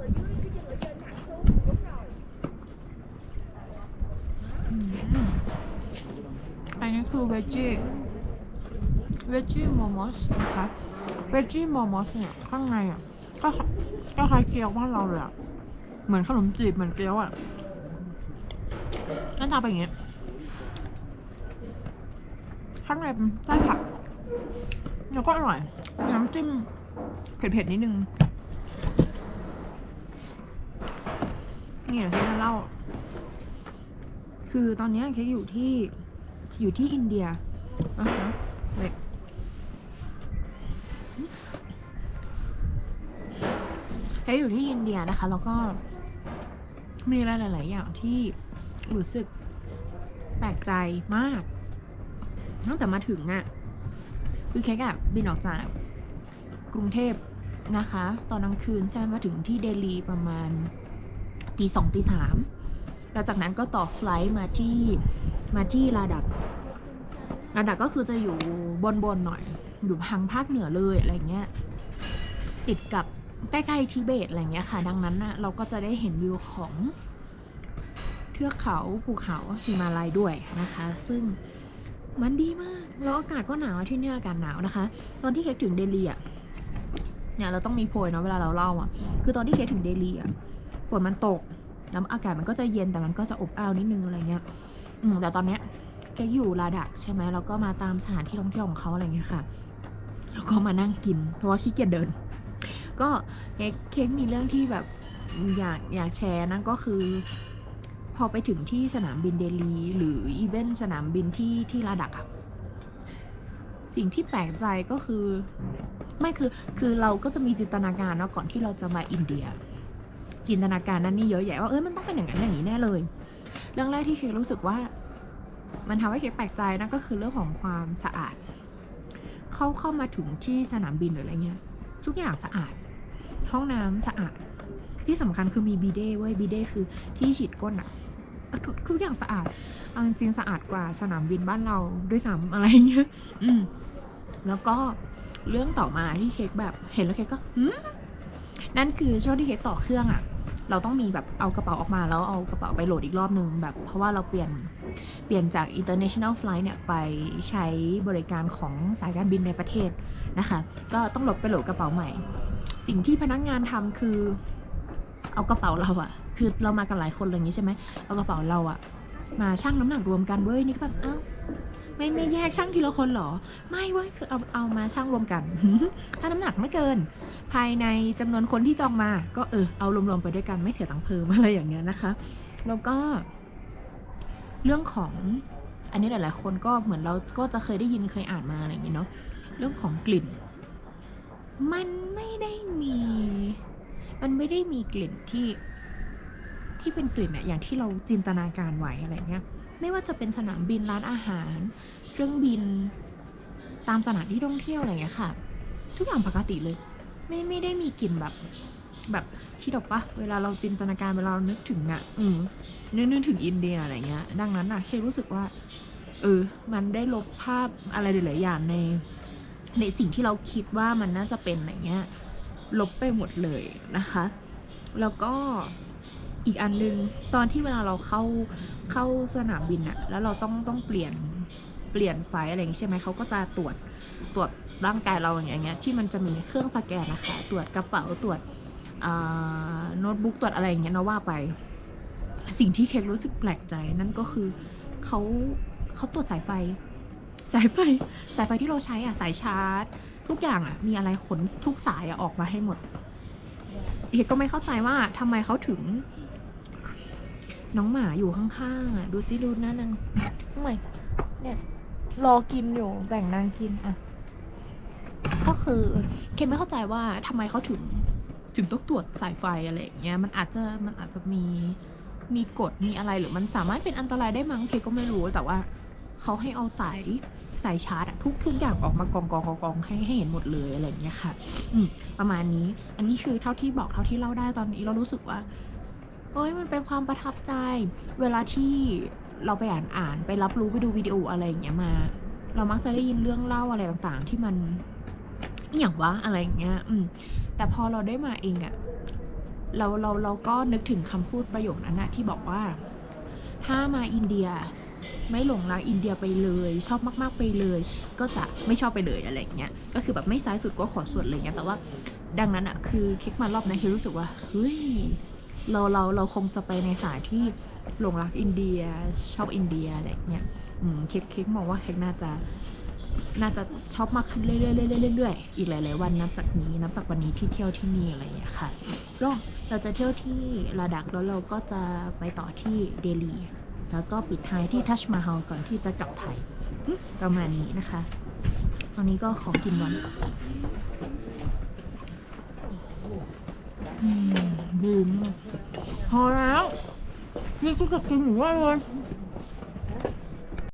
ở dưới cái chân ở trên thẳng xuống đúng rồi อันนี้คือเวจีเวจีโมมสนะคะเวจีโมมสเนี่ยข้างในอะก็ก็คล้ายเกี๊ยวบ้านเราเลยอะเหมือนขนมจีบเหมือนเกี๊ยวอะหน้าตาเป็นอย่างเงี้ยข้างในเป็นไส้ผักแล้วก็อร่อย น้ำจิ้มเผ็ดๆนิดนึง เดี๋ยวที่จะเล่า คือตอนนี้เค้กอยู่ที่อยู่ที่อินเดียนะคะเว้ยเค้กอยู่ที่อินเดียนะคะ แล้วก็มีอะไรหลาย ๆ อย่างที่รู้สึกแปลกใจมาก ตั้งแต่มาถึงอะ่ะ คือเค้กอะบินออกจากกรุงเทพนะคะ ตอนกลางคืนใช่ไหมมาถึงที่เดลีประมาณ ตีสองตีสามแล้วจากนั้นก็ต่อไฟล์มาที่มาที่ลาดักลาดักก็คือจะอยู่บนบนหน่อย อยู่ทางภาคเหนือเลยอะไรเงี้ย ติดกับใกล้ๆทิเบตอะไรเงี้ยค่ะ ดังนั้นนะเราก็จะได้เห็นวิวของเทือกเขาภูเขาหิมาลัยด้วยนะคะ ซึ่งมันดีมาก แล้วอากาศก็หนาวที่เนี่ยอากาศหนาวนะคะ ตอนที่เค้กถึงเดลีอะเนี่ยเราต้องมีโพยเนาะเวลาเราเล่าอะ คือตอนที่เค้กถึงเดลีอะ นมันตกแล้วอากาศมันก็จะเย็นแต่มันก็จะอบอ้าวนิดนึงอะไรเงี้ยอืมแต่ตอนเนี้ยแกอยู่ลาดักใช่ไหมแล้วก็มาตามสถานที่ท่องเที่ยวของเขาอะไรเงี้ยค่ะ แล้วก็มานั่งกิน เพราะว่าขี้เกียจเดิน ก็เค้กมีเรื่องที่แบบอยากอยากแชร์นั่นก็คือ พอไปถึงที่สนามบินเดลี หรืออีเวนสนามบินที่ที่ลาดักอะสิ่งที่แปลกใจก็คือ ไม่คือคือเราก็จะมีจินตนาการเนาะก่อนที่เราจะมาอินเดีย จินตนาการนั้นนี่เยอะแยะว่าเอ้ยมันต้องเป็นอย่างนั้นอย่างนี้แน่เลย เรื่องแรกที่เคกรู้สึกว่า มันทำให้เคกแปลกใจนั่นก็คือเรื่องของความสะอาด เข้าเข้ามาถึงที่สนามบินหรืออะไรเงี้ย ทุกอย่างสะอาด ห้องน้ำสะอาด ที่สำคัญคือมีบีเด้เว้ยบีเด้คือที่ฉีดก้นอะทุกทุกอย่างสะอาดเอาจริงสะอาดกว่าสนามบินบ้านเราด้วยซ้ำอะไรเงี้ย อืม แล้วก็เรื่องต่อมาที่เค้กแบบเห็นแล้วเค้กก็หืมนั่นคือช่วงที่เค้กต่อเครื่องอะ เราต้องมีแบบเอากระเป๋าออกมาแล้วเอากระเป๋าไปโหลดอีกรอบนึงแบบเพราะว่าเราเปลี่ยนเปลี่ยนจาก international flight เนี่ยไปใช้บริการของสายการบินในประเทศนะคะ ก็ต้องโหลดไปโหลดกระเป๋าใหม่ สิ่งที่พนักงานทำคือเอากระเป๋าเราอะคือเรามากันหลายคนอะไรอย่างนี้ใช่ไหมเอากระเป๋าเราอะมาชั่งน้ำหนักรวมกันเว้ยนี่ก็แบบอ้า ไม่ไม่แยกชั่งทีละคนหรอ ไม่เว้ยคือเอาเอามาชั่งรวมกัน ถ้าน้ำหนักไม่เกิน ภายในจำนวนคนที่จองมา ก็เออเอารวมๆไปด้วยกันไม่เสียตังค์เพิ่มอะไรอย่างเงี้ยนะคะ แล้วก็ เรื่องของอันนี้หลายๆคนก็เหมือนเราก็จะเคยได้ยินเคยอ่านมาอะไรอย่างเงี้ยเนาะเรื่องของกลิ่น มันไม่ได้มี มันไม่ได้มีกลิ่นที่ที่เป็นกลิ่นอะอย่างที่เราจินตนาการไว้อะไรเงี้ย ไม่ว่าจะเป็นสนามบินร้านอาหาร เครื่องบิน ตามสถานที่ท่องเที่ยวอะไรเงี้ยค่ะ ทุกอย่างปกติเลย ไม่ไม่ได้มีกลิ่นแบบแบบคิดออกปะเวลาเราจินตนาการเวลาเรานึกถึงอะ่ะ อืมนึกนึกถึงอินเดียอะไรเงี้ย ดังนั้นอะ่ะเครู้สึกว่า เออ มันได้ลบภาพอะไรหลายๆอย่างในในสิ่งที่เราคิดว่ามันน่าจะเป็นอะไรเงี้ย ลบไปหมดเลยนะคะ แล้วก็ อีกอันนึงตอนที่เวลาเราเข้าเข้าสนามบินอะแล้วเราต้องต้องเปลี่ยนเปลี่ยนไฟอะไรอย่างงี้ใช่ไหมเขาก็จะตรวจตรวจร่างกายเราอย่างเงี้ยที่มันจะมีเครื่องสแกนนะคะตรวจกระเป๋าตรวจโน้ตบุ๊กตรวจอะไรอย่างเงี้ยนะว่าไป สิ่งที่เคกรู้สึกแปลกใจนั่นก็คือเขาเขาตรวจสายไฟ สายไฟ สายไฟที่เราใช้อะสายชาร์จ ทุกอย่างอะมีอะไรขนทุกสายอะออกมาให้หมดเอกก็ไม่เข้าใจว่าทำไมเขาถึง น้องหมาอยู่ข้างๆอะดูซิดูน้านางทำไมเนี่ยรอกินอยู่แบ่งนางกินอะ ก็คือเคนไม่เข้าใจว่าทำไมเขาถึง ถึงต้องตรวจสายไฟอะไรอย่างเงี้ยมันอาจจะมันอาจจะมีมีกฎมีอะไรหรือมันสามารถเป็นอันตรายได้มั้งเคก็ไม่รู้แต่ว่าเขาให้เอาสายสายชาร์จทุกทุกอย่างออกมากองกองกองกองให้ให้เห็นหมดเลยอะไรอย่างเงี้ยค่ะ อืมประมาณนี้ อันนี้คือเท่าที่บอกเท่าที่เล่าได้ตอนนี้เรารู้สึกว่า เอ้ยมันเป็นความประทับใจ เวลาที่เราไปอ่านอ่านไปรับรู้ไปดูวิดีโออะไรอย่างเงี้ยมา เรามักจะได้ยินเรื่องเล่าอะไรต่างๆ ที่มันอย่างวะอะไรอย่างเงี้ย อืม แต่พอเราได้มาเองอะเราเราเราก็นึกถึงคำพูดประโยคนั้นนะที่บอกว่า ถ้ามาอินเดียไม่หลงรักอินเดียไปเลย ชอบมาก ๆ ไปเลย ก็จะไม่ชอบไปเลยอะไรอย่างเงี้ยก็คือแบบไม่ซ้ายสุดก็ขวาสุดอะไรเงี้ยแต่ว่าดังนั้นอะคือคลิกมารอบนี้คือรู้สึกว่าเฮ้ย เราเราเราคงจะไปในสายที่หลงรักอินเดียชอบอินเดียอะไรเงี้ยอืมคิกคิกมองว่าคลิกน่าจะน่าจะชอบมากขึ้นเรื่อยๆเรื่อยๆเรื่อยๆอีกหลายๆวันนับจากนี้นับจากวันนี้ที่เที่ยวที่นี่อะไรอย่างเงี้ยค่ะก็เราจะเที่ยวที่ลาดักแล้วเราก็จะไปต่อที่เดลี แล้วก็ปิดท้ายที่ทัชมาฮาลก่อนที่จะกลับไทยประมาณนี้นะคะ ตอนนี้ก็ของกินวันอืมดื่ม พอแล้วนี่ก็จะกินหมูว่าเลย